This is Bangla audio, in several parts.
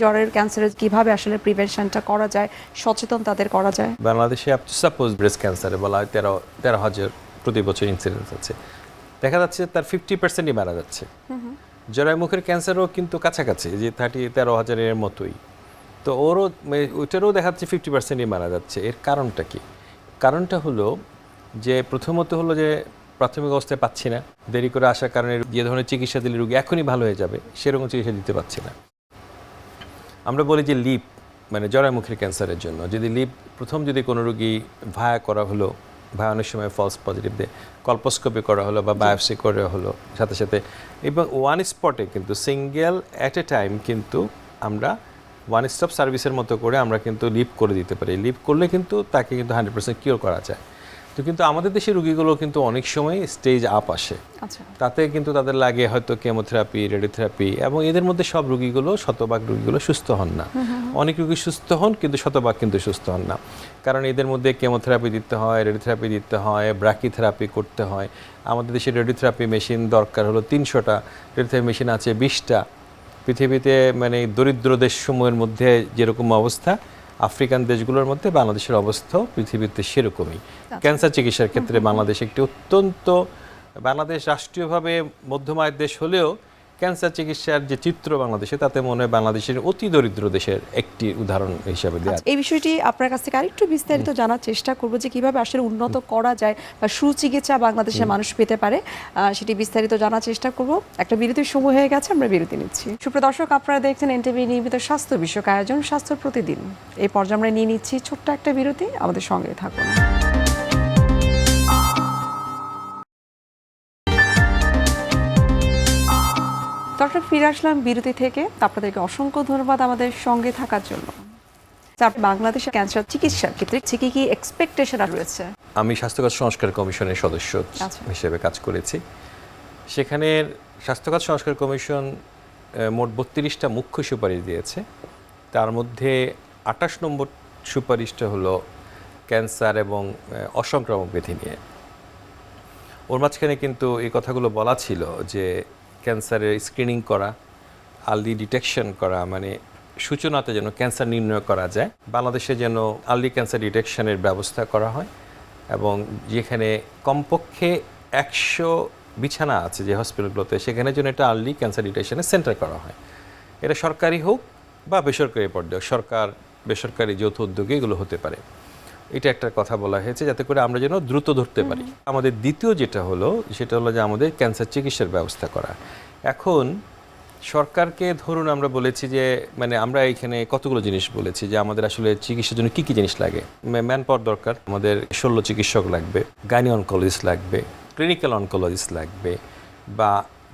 জ্বরের ক্যান্সারের কীভাবে আসলে প্রিভেনশনটা করা যায় সচেতন তাদের করা যায়? বাংলাদেশে আপ টু সাপোজ ব্রেস্ট ক্যান্সারে বলা হয় তেরো তেরো হাজার প্রতি বছর ইন্সিডেন্স আছে। দেখা যাচ্ছে তার ফিফটি পার্সেন্টই মারা যাচ্ছে। জরায় মুখের ক্যান্সারও কিন্তু কাছাকাছি যে থার্টি তেরো হাজারের মতোই। তো ওরও ওইটারও দেখা যাচ্ছে ফিফটি পার্সেন্টই মারা যাচ্ছে। এর কারণটা কি? কারণটা হলো যে প্রথমত হলো যে প্রাথমিক অবস্থায় পাচ্ছি না। দেরি করে আসার কারণে যে ধরনের চিকিৎসা দিলে রোগী এখনই ভালো হয়ে যাবে সেরকম চিকিৎসা দিতে পারছি না। আমরা বলি যে লিপ মানে জরায়ুমুখীর ক্যান্সারের জন্য। যদি লিপ প্রথম যদি কোনো রোগী ভায়া করা হলো ভায়া অনেক সময় ফলস পজিটিভ দিয়ে কল্পোস্কোপি করা হলো বা বায়োপসি করা হলো সাথে সাথে এবং ওয়ান স্পটে কিন্তু সিঙ্গেল অ্যাট এ টাইম কিন্তু আমরা ওয়ান স্টপ সার্ভিসের মতো করে আমরা কিন্তু লিপ করে দিতে পারি। লিপ করলে কিন্তু তাকে কিন্তু হান্ড্রেড পার্সেন্ট কিওর করা যায়। তো কিন্তু আমাদের দেশের রুগীগুলো কিন্তু অনেক সময় স্টেজ আপ আসে। আচ্ছা। তাতে কিন্তু তাদের লাগে হয়তো কেমোথেরাপি রেডিওথেরাপি এবং এদের মধ্যে সব রুগীগুলো শতভাগ রুগীগুলো সুস্থ হন না। অনেক রুগী সুস্থ হন কিন্তু শতভাগ কিন্তু সুস্থ হন না। কারণ এদের মধ্যে কেমোথেরাপি দিতে হয় রেডিওথেরাপি দিতে হয় ব্রাকিথেরাপি করতে হয়। আমাদের দেশে রেডিওথেরাপি মেশিন দরকার হলো তিনশোটা। রেডিওথেরাপি মেশিন আছে বিশটা। পৃথিবীতে মানে দরিদ্র দেশসমূহের মধ্যে যেরকম অবস্থা আফ্রিকান দেশগুলোর মধ্যে বাংলাদেশের অবস্থাও পৃথিবীতে সেরকমই। ক্যান্সার চিকিৎসার ক্ষেত্রে বাংলাদেশ একটি অত্যন্ত বাংলাদেশ রাষ্ট্রীয়ভাবে মধ্যমায়ের দেশ হলেও ক্যান্সার চিকিৎসার যে চিত্র বাংলাদেশে তাতে মনে হয় বাংলাদেশের অতি দরিদ্র দেশের একটি উদাহরণ হিসাবে দেওয়া আচ্ছা, এই বিষয়টি আপনার কাছ থেকে আরেকটু বিস্তারিত জানার চেষ্টা করব যে কীভাবে আসলে উন্নত করা যায় বা সুচিকিৎসা বাংলাদেশের মানুষ পেতে পারে আহ, সেটি বিস্তারিত জানার চেষ্টা করব। একটা বিরতির সময় হয়ে গেছে আমরা বিরতি নিচ্ছি। সুপ্রদর্শক আপনারা দেখছেন এনটিভি নিয়মিত স্বাস্থ্য বিষয়ক আয়োজন স্বাস্থ্য প্রতিদিন। এই পর্যায়ে আমরা নিয়ে নিচ্ছি ছোট্ট একটা বিরতি আমাদের সঙ্গে থাকুন। দর্শক ফিরে আসলাম বিরতি থেকে। আপনাদেরকে অসংখ্য ধন্যবাদ আমাদের সঙ্গে থাকার জন্য। বাংলাদেশে ক্যান্সার চিকিৎসার ক্ষেত্রে কি কি এক্সপেকটেশন রয়েছে? আমি স্বাস্থ্যখাত সংস্কার কমিশনের সদস্য আচ্ছা। হিসেবে কাজ করেছি। সেখানে স্বাস্থ্যখাত সংস্কার কমিশন মোট বত্রিশটা মুখ্য সুপারিশ দিয়েছে। তার মধ্যে আঠাশ নম্বর সুপারিশটা হলো ক্যান্সার এবং অসংক্রামক ব্যাধি নিয়ে। ওর মাঝখানে কিন্তু এই কথাগুলো বলা ছিল যে ক্যান্সারের স্ক্রিনিং করা, আর্লি ডিটেকশন করা মানে সূচনাতে যেন ক্যান্সার নির্ণয় করা যায়। বাংলাদেশে যেন আর্লি ক্যান্সার ডিটেকশনের ব্যবস্থা করা হয় এবং যেখানে কমপক্ষে একশো বিছানা আছে যে হসপিটালগুলোতে, সেখানে যেন একটা আর্লি ক্যান্সার ডিটেকশনের সেন্টার করা হয়। এটা সরকারি হোক বা বেসরকারি পর্যায়ে সরকার, বেসরকারি যৌথ উদ্যোগে এগুলো হতে পারে। এটা একটা কথা বলা হয়েছে যাতে করে আমরা যেন দ্রুত ধরতে পারি। আমাদের দ্বিতীয় যেটা হলো সেটা হলো যে আমাদের ক্যান্সার চিকিৎসার ব্যবস্থা করা। এখন সরকারকে ধরুন আমরা বলেছি যে মানে আমরা এখানে কতগুলো জিনিস বলেছি যে আমাদের আসলে চিকিৎসার জন্য কী কী জিনিস লাগে? ম্যান পাওয়ার দরকার আমাদের শল্য চিকিৎসক লাগবে গাইনি অনকোলজিস্ট লাগবে ক্লিনিক্যাল অনকোলজিস্ট লাগবে বা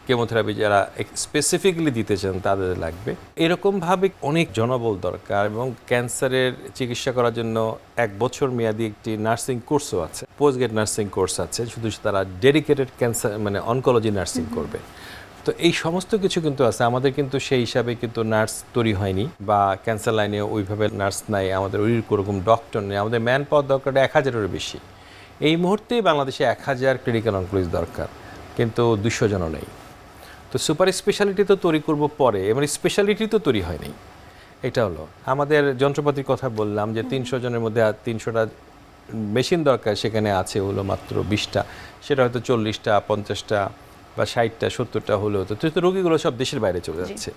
কেমোথেরাপি যারা স্পেসিফিকলি দিতে চান তাদের লাগবে। এরকমভাবে অনেক জনবল দরকার এবং ক্যান্সারের চিকিৎসা করার জন্য এক বছর মেয়াদি একটি নার্সিং কোর্সও আছে। পোস্ট গ্রেড নার্সিং কোর্স আছে শুধু তারা ডেডিকেটেড ক্যান্সার মানে অনকোলজি নার্সিং করবে। তো এই সমস্ত কিছু কিন্তু আছে। আমাদের কিন্তু সেই হিসাবে কিন্তু নার্স তৈরি হয়নি বা ক্যান্সার লাইনে ওইভাবে নার্স নাই। আমাদের ওই রকম ডক্টর নেই। আমাদের ম্যান পাওয়ার দরকারটা এক হাজারেরও বেশি। এই মুহূর্তে বাংলাদেশে এক হাজার ক্লিনিক্যাল অনকোলজি দরকার। কিন্তু দুশো জনও নেই। তো সুপার স্পেশালিটি তো তৈরি করব পরে এবার স্পেশালিটি তো তৈরি হয়নি। এটা হলো আমাদের যন্ত্রপাতির কথা বললাম যে তিনশো জনের মধ্যে আর তিনশোটা মেশিন দরকার সেখানে আছে হলো মাত্র বিশটা সেটা হয়তো চল্লিশটা পঞ্চাশটা বা ষাটটা সত্তরটা হলো তো তো রোগীগুলো সব দেশের বাইরে চলে যাচ্ছে।